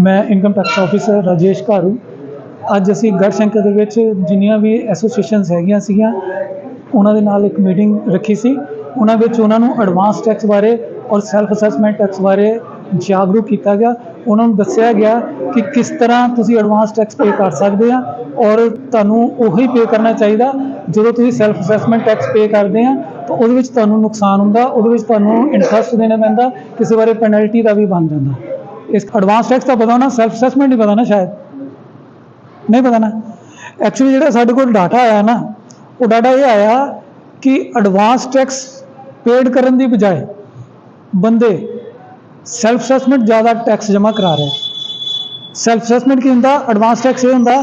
ਮੈਂ income tax officer Rajesh Gharu. ਅੱਜ ਅਸੀਂ ਗੜਸ਼ੰਕਰ ਦੇ ਵਿੱਚ ਜਿੰਨੀਆਂ ਵੀ ਐਸੋਸੀਏਸ਼ਨਸ ਹੈਗੀਆਂ ਸੀਗੀਆਂ, ਉਹਨਾਂ ਦੇ ਨਾਲ ਇੱਕ ਮੀਟਿੰਗ ਰੱਖੀ ਸੀ। ਉਹਨਾਂ ਵਿੱਚ ਉਹਨਾਂ ਨੂੰ ਐਡਵਾਂਸ ਟੈਕਸ ਬਾਰੇ ਔਰ ਸੈਲਫ ਅਸੈਸਮੈਂਟ ਟੈਕਸ ਬਾਰੇ ਜਾਗਰੂਕ ਕੀਤਾ ਗਿਆ। ਉਹਨਾਂ ਨੂੰ ਦੱਸਿਆ ਗਿਆ ਕਿ ਕਿਸ ਤਰ੍ਹਾਂ ਤੁਸੀਂ ਐਡਵਾਂਸ ਟੈਕਸ ਪੇ ਕਰ ਸਕਦੇ ਆ ਔਰ ਤੁਹਾਨੂੰ ਉਹੀ ਪੇ ਕਰਨਾ ਚਾਹੀਦਾ। ਜਦੋਂ ਤੁਸੀਂ ਸੈਲਫ ਅਸੈਸਮੈਂਟ ਟੈਕਸ ਪੇ ਕਰਦੇ ਆ, ਤਾਂ ਉਹਦੇ ਵਿੱਚ ਤੁਹਾਨੂੰ ਨੁਕਸਾਨ ਹੁੰਦਾ, ਉਹਦੇ ਵਿੱਚ ਤੁਹਾਨੂੰ ਇੰਟਰਸਟ ਦੇਣਾ ਪੈਂਦਾ, ਕਿਸੇ ਬਾਰੇ ਪੈਨਲਟੀ ਦਾ ਵੀ ਬਣ ਜਾਂਦਾ। ਇਸ ਐਡਵਾਂਸ ਟੈਕਸ ਦਾ ਪਤਾ ਹੋਣਾ ਸੈਲਫ ਅਸੈਸਮੈਂਟ ਨਹੀਂ ਪਤਾ ਨਾ ਸ਼ਾਇਦ। ਨਹੀਂ ਪਤਾ ਨਾ। ਐਕਚੁਅਲੀ ਜਿਹੜਾ ਸਾਡੇ ਕੋਲ ਡਾਟਾ ਆਇਆ ਨਾ, ਉਹ ਡਾਟਾ ਇਹ ਆਇਆ ਕਿ ਐਡਵਾਂਸ ਟੈਕਸ ਪੇਡ ਕਰਨ ਦੀ ਬਜਾਏ ਬੰਦੇ ਸੈਲਫ ਅਸੈਸਮੈਂਟ ਜ਼ਿਆਦਾ ਟੈਕਸ ਜਮ੍ਹਾਂ ਕਰਾ ਰਹੇ ਸੈਲਫ ਅਸੈਸਮੈਂਟ ਕੀ ਹੁੰਦਾ? ਐਡਵਾਂਸ ਟੈਕਸ ਇਹ ਹੁੰਦਾ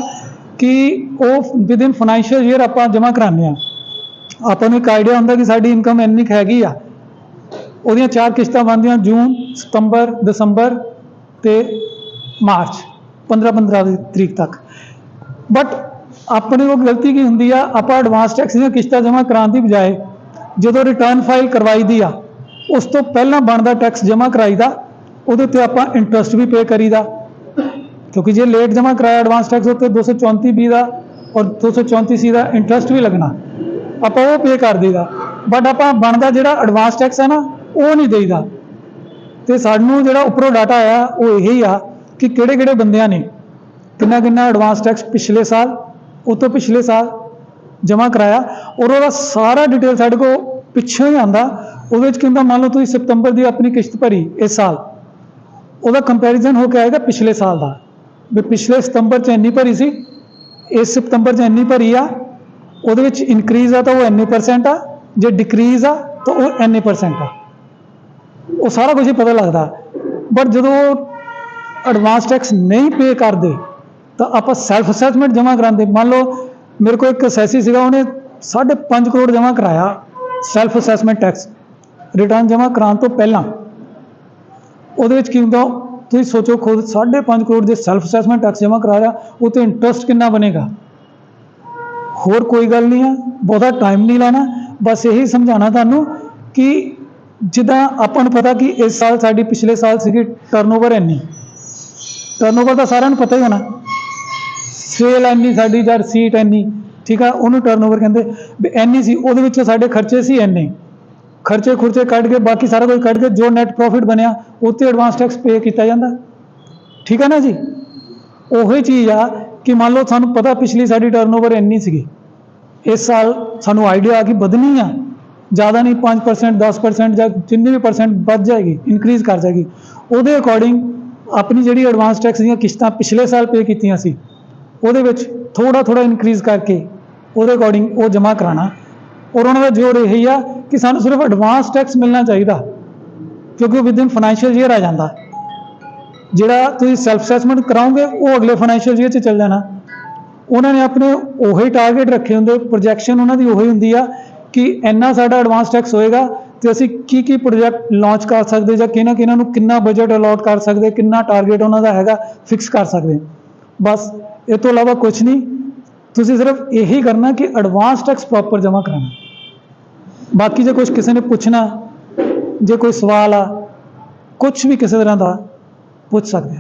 ਕਿ ਉਹ ਵਿਦਿਨ ਫਾਈਨੈਂਸ਼ੀਅਲ ਈਅਰ ਆਪਾਂ ਜਮ੍ਹਾਂ ਕਰਾਉਂਦੇ ਆ ਆਪਾਂ ਨੂੰ ਇੱਕ ਆਈਡੀਆ ਹੁੰਦਾ ਕਿ ਸਾਡੀ ਇਨਕਮ ਇੰਨੀ ਕੁ ਹੈਗੀ ਆ। ਉਹਦੀਆਂ ਚਾਰ ਕਿਸ਼ਤਾਂ ਬਣਦੀਆਂ, ਜੂਨ, ਸਤੰਬਰ, ਦਸੰਬਰ ਤੇ ਮਾਰਚ 15 15 ਦੀ ਤਰੀਕ ਤੱਕ। ਬਟ ਆਪਣੇ ਕੋਲ ਗਲਤੀ ਕੀ ਹੁੰਦੀ ਆ? ਆਪਾਂ ਐਡਵਾਂਸ ਟੈਕਸ ਦੀਆਂ ਕਿਸ਼ਤਾਂ ਜਮ੍ਹਾਂ ਕਰਾਉਣ ਦੀ ਬਜਾਏ ਜਦੋਂ ਰਿਟਰਨ ਫਾਈਲ ਕਰਵਾਈ ਦੀ ਆ, ਉਸ ਤੋਂ ਪਹਿਲਾਂ ਬਣਦਾ ਟੈਕਸ ਜਮ੍ਹਾਂ ਕਰਾਈਦਾ, ਉਹਦੇ ਤੇ ਆਪਾਂ ਇੰਟਰਸਟ ਵੀ ਪੇ ਕਰੀਦਾ। ਕਿਉਂਕਿ ਜੇ ਲੇਟ ਜਮ੍ਹਾਂ ਕਰਾਇਆ ਐਡਵਾਂਸ ਟੈਕਸ ਉੱਤੇ 234 ਬੀ ਦਾ ਔਰ 234 ਸੀ ਦਾ ਇੰਟਰਸਟ ਵੀ ਲੱਗਣਾ। ਆਪਾਂ ਉਹ ਪੇ ਕਰ ਦੇਈਦਾ। ਬਟ ਆਪਾਂ ਬਣਦਾ ਜਿਹੜਾ ਐਡਵਾਂਸ ਟੈਕਸ ਹੈ ਨਾ, ਉਹ ਨਹੀਂ ਦੇਈਦਾ। ਤੇ ਸਾਨੂੰ ਜਿਹੜਾ ਉੱਪਰੋਂ ਡਾਟਾ ਆਇਆ, ਉਹ ਇਹੀ ਆ ਕਿ ਕਿਹੜੇ ਕਿਹੜੇ ਬੰਦਿਆਂ ਨੇ ਕਿੰਨਾ ਕਿੰਨਾ ਐਡਵਾਂਸ ਟੈਕਸ ਪਿਛਲੇ ਸਾਲ, ਉਹ ਤੋਂ ਪਿਛਲੇ ਸਾਲ ਜਮ੍ਹਾਂ ਕਰਾਇਆ ਔਰ ਉਹਦਾ ਸਾਰਾ ਡਿਟੇਲ ਸਾਡੇ ਕੋਲ ਪਿੱਛੋਂ ਹੀ ਆਂਦਾ ਉਹਦੇ ਵਿੱਚ ਕਹਿੰਦਾ ਮੰਨ ਲਓ ਤੁਸੀਂ ਸਤੰਬਰ ਦੀ ਆਪਣੀ ਕਿਸ਼ਤ ਭਰੀ ਇਸ ਸਾਲ, ਉਹਦਾ ਕੰਪੈਰੀਜ਼ਨ ਹੋ ਕੇ ਆਏਗਾ ਪਿਛਲੇ ਸਾਲ ਦਾ। ਵੀ ਪਿਛਲੇ ਸਤੰਬਰ 'ਚ ਇੰਨੀ ਭਰੀ ਸੀ, ਇਸ ਸਤੰਬਰ 'ਚ ਇੰਨੀ ਭਰੀ ਆ, ਉਹਦੇ ਵਿੱਚ ਇਨਕਰੀਜ਼ ਆ ਤਾਂ ਉਹ ਇੰਨੇ ਪਰਸੈਂਟ ਆ, ਜੇ ਡਿਕਰੀਜ਼ ਆ ਤਾਂ ਉਹ ਇੰਨੇ ਪਰਸੈਂਟ ਆ। ਉਹ ਸਾਰਾ ਕੁਝ ਹੀ ਪਤਾ ਲੱਗਦਾ। ਬਟ ਜਦੋਂ ਐਡਵਾਂਸ ਟੈਕਸ ਨਹੀਂ ਪੇ ਕਰਦੇ, ਤਾਂ ਆਪਾਂ ਸੈਲਫ ਅਸੈਸਮੈਂਟ ਜਮ੍ਹਾਂ ਕਰਾਉਂਦੇ। ਮੰਨ ਲਓ, ਮੇਰੇ ਕੋਲ ਇੱਕ ਅਸੈਸੀ ਸੀਗਾ, ਉਹਨੇ 5.5 ਕਰੋੜ ਜਮ੍ਹਾਂ ਕਰਾਇਆ ਸੈਲਫ ਅਸੈਸਮੈਂਟ ਟੈਕਸ ਰਿਟਰਨ ਜਮ੍ਹਾਂ ਕਰਾਉਣ ਤੋਂ ਪਹਿਲਾਂ, ਉਹਦੇ ਵਿੱਚ ਕੀ ਹੁੰਦਾ, ਤੁਸੀਂ ਸੋਚੋ ਖੁਦ 5.5 ਕਰੋੜ ਦੇ ਸੈਲਫ ਅਸੈਸਮੈਂਟ ਟੈਕਸ ਜਮ੍ਹਾਂ ਕਰਾ ਰਿਹਾ ਉਹ ਤੇ ਇੰਟਰਸਟ ਕਿੰਨਾ ਬਣੇਗਾ? ਹੋਰ ਕੋਈ ਗੱਲ ਨਹੀਂ ਆ, ਬਹੁਤਾ ਟਾਈਮ ਨਹੀਂ ਲੈਣਾ। ਬਸ ਇਹੀ ਸਮਝਾਉਣਾ ਤੁਹਾਨੂੰ ਕਿ ਜਿੱਦਾਂ ਆਪਾਂ ਨੂੰ ਪਤਾ ਕਿ ਇਸ ਸਾਲ ਸਾਡੀ ਪਿਛਲੇ ਸਾਲ ਸੀਗੀ ਟਰਨਓਵਰ ਇੰਨੀ। ਟਰਨਓਵਰ ਤਾਂ ਸਾਰਿਆਂ ਨੂੰ ਪਤਾ ਹੀ ਹੋਣਾ। ਸੇਲ ਇੰਨੀ, ਸਾਡੀ ਜਾਂ ਸੀਟ ਇੰਨੀ, ਠੀਕ ਆ, ਉਹਨੂੰ ਟਰਨਓਵਰ ਕਹਿੰਦੇ। ਵੀ ਇੰਨੀ ਸੀ, ਉਹਦੇ ਵਿੱਚੋਂ ਸਾਡੇ ਖਰਚੇ ਸੀ ਇੰਨੇ। ਖਰਚੇ ਖੁਰਚੇ ਕੱਢ ਕੇ, ਬਾਕੀ ਸਾਰਾ ਕੁਝ ਕੱਢ ਕੇ ਜੋ ਨੈਟ ਪ੍ਰੋਫਿਟ ਬਣਿਆ ਉਹ 'ਤੇ ਐਡਵਾਂਸ ਟੈਕਸ ਪੇ ਕੀਤਾ ਜਾਂਦਾ। ਠੀਕ ਆ ਨਾ ਜੀ? ਉਹੀ ਚੀਜ਼ ਆ ਕਿ ਮੰਨ ਲਓ ਸਾਨੂੰ ਪਤਾ ਪਿਛਲੀ ਸਾਡੀ ਟਰਨਓਵਰ ਇੰਨੀ ਸੀਗੀ। ਇਸ ਸਾਲ ਸਾਨੂੰ ਆਈਡੀਆ ਆ ਕਿ ਵਧਣੀ ਆ। ਜ਼ਿਆਦਾ ਨਹੀਂ 5% 10% ਜਾਂ ਜਿੰਨੀ ਵੀ ਪਰਸੈਂਟ ਵੱਧ ਜਾਏਗੀ ਇਨਕਰੀਜ਼ ਕਰ ਜਾਏਗੀ। ਉਹਦੇ ਅਕੋਰਡਿੰਗ ਆਪਣੀ ਜਿਹੜੀ ਐਡਵਾਂਸ ਟੈਕਸ ਦੀਆਂ ਕਿਸ਼ਤਾਂ ਪਿਛਲੇ ਸਾਲ ਪੇ ਕੀਤੀਆਂ ਸੀ, ਉਹਦੇ ਵਿੱਚ ਥੋੜਾ ਥੋੜਾ ਇਨਕਰੀਜ਼ ਕਰਕੇ ਉਹਦੇ ਅਕੋਰਡਿੰਗ ਉਹ ਜਮ੍ਹਾਂ ਕਰਾਣਾ ਔਰ ਉਹਨਾਂ ਦਾ ਜੋਰ ਇਹੀ ਆ ਕਿ ਸਾਨੂੰ ਸਿਰਫ ਐਡਵਾਂਸ ਟੈਕਸ ਮਿਲਣਾ ਚਾਹੀਦਾ, ਕਿਉਂਕਿ ਉਹ ਵਿਦਿਨ ਫਾਈਨੈਂਸ਼ੀਅਲ ਈਅਰ ਆ ਜਾਂਦਾ। ਜਿਹੜਾ ਤੁਸੀਂ ਸੈਲਫ ਅਸੈਸਮੈਂਟ ਕਰਾਉਂਗੇ ਉਹ ਅਗਲੇ ਫਾਈਨੈਂਸ਼ੀਅਲ ਈਅਰ 'ਚ ਚੱਲ ਜਾਣਾ। ਉਹਨਾਂ ਨੇ ਆਪਣੇ ਉਹੀ ਟਾਰਗੇਟ ਰੱਖੇ ਹੁੰਦੇ ਪ੍ਰੋਜੈਕਸ਼ਨ ਉਹਨਾਂ ਦੀ ਉਹੀ ਹੁੰਦੀ ਆ ਕਿ ਇੰਨਾ ਸਾਡਾ ਐਡਵਾਂਸ ਟੈਕਸ ਹੋਏਗਾ ਤੇ ਅਸੀਂ ਕੀ ਕੀ ਪ੍ਰੋਜੈਕਟ ਲਾਂਚ ਕਰ ਸਕਦੇ ਜਾਂ ਕਿਹਨਾਂ ਕਿਹਨਾਂ ਨੂੰ ਕਿੰਨਾ ਬਜਟ ਅਲਾਟ ਕਰ ਸਕਦੇ, ਕਿੰਨਾ ਟਾਰਗੇਟ ਉਹਨਾਂ ਦਾ ਹੈਗਾ ਫਿਕਸ ਕਰ ਸਕਦੇ। ਬਸ, ਇਹ ਤੋਂ ਇਲਾਵਾ ਕੁਝ ਨਹੀਂ। ਤੁਸੀਂ ਸਿਰਫ ਇਹੀ ਕਰਨਾ ਕਿ ਐਡਵਾਂਸ ਟੈਕਸ ਪ੍ਰੋਪਰ ਜਮ੍ਹਾਂ ਕਰਾਉਣਾ। ਬਾਕੀ ਜੇ ਕੁਝ ਕਿਸੇ ਨੇ ਪੁੱਛਣਾ, ਜੇ ਕੋਈ ਸਵਾਲ ਆ ਕੁਝ ਵੀ ਕਿਸੇ ਤਰ੍ਹਾਂ ਦਾ ਪੁੱਛ ਸਕਦੇ ਆ।